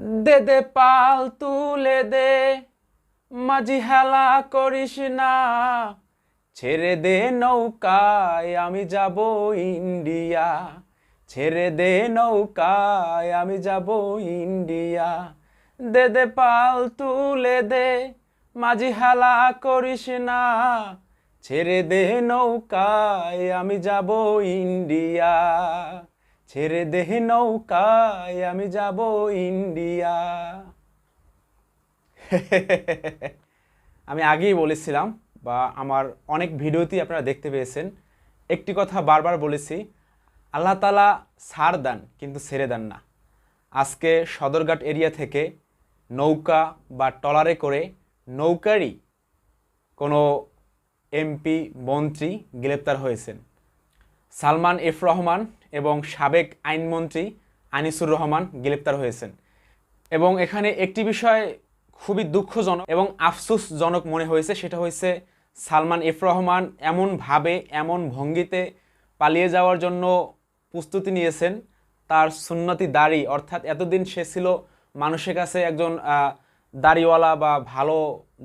দে দে, পাল তুলে দে, মাঝি হেলা করিস না। ছেড়ে দে নৌকায়, আমি যাব ইন্ডিয়া। ছেড়ে দে নৌকায়, আমি যাব ইন্ডিয়া। দে দে, পাল তুলে দে, মাঝি হেলা করিস না। ছেড়ে দে নৌকায়, আমি যাব ইন্ডিয়া। ছেড়ে দেহে নৌকায়, আমি যাব ইন্ডিয়া। আমি আগেই বলেছিলাম, বা আমার অনেক ভিডিওতেই আপনারা দেখতে পেয়েছেন, একটি কথা বারবার বলেছি, আল্লাহ তালা ছাড় দেন, কিন্তু ছেড়ে দেন না। আজকে সদরঘাট এরিয়া থেকে নৌকা বা ট্রলারে করে নৌকারই কোনো এমপি, মন্ত্রী গ্রেপ্তার হয়েছেন। সালমান এফ রহমান এবং সাবেক আইনমন্ত্রী আনিসুর রহমান গ্রেপ্তার হয়েছেন। এবং এখানে একটি বিষয় খুবই দুঃখজনক এবং আফসোসজনক মনে হয়েছে, সেটা হয়েছে সালমান এফ রহমান এমনভাবে, এমন ভঙ্গিতে পালিয়ে যাওয়ার জন্য প্রস্তুতি নিয়েছেন। তার সুন্নতি দাড়ি, অর্থাৎ এতদিন সে ছিল মানুষের কাছে একজন দাড়িওয়ালা বা ভালো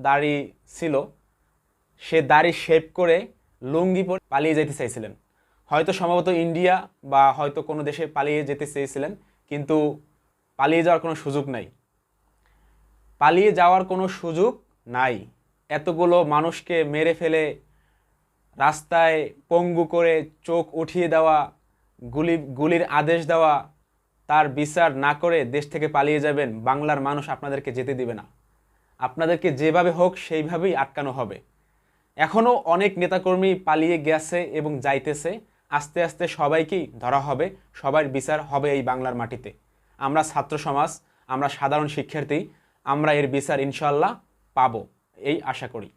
দাড়ি ছিল। সে দাড়ি শেভ করে লুঙ্গি পরে পালিয়ে যেতে চাইছিলেন। হয়তো সম্ভবত ইন্ডিয়া বা হয়তো কোনো দেশে পালিয়ে যেতে চেয়েছিলেন, কিন্তু পালিয়ে যাওয়ার কোনো সুযোগ নাই। পালিয়ে যাওয়ার কোনো সুযোগ নাই। এতগুলো মানুষকে মেরে ফেলে, রাস্তায় পঙ্গু করে চোখ উঠিয়ে দেওয়া, গুলি, গুলির আদেশ দেওয়া, তার বিচার না করে দেশ থেকে পালিয়ে যাবেন, বাংলার মানুষ আপনাদেরকে যেতে দিবে না। আপনাদেরকে যেভাবে হোক সেইভাবেই আটকানো হবে। এখনও অনেক নেতাকর্মী পালিয়ে গেছে এবং যাইতেছে। আস্তে আস্তে সবাইকেই ধরা হবে, সবার বিচার হবে এই বাংলার মাটিতে। আমরা ছাত্র সমাজ, আমরা সাধারণ শিক্ষার্থী, আমরা এর বিচার ইনশাল্লাহ পাবো, এই আশা করি।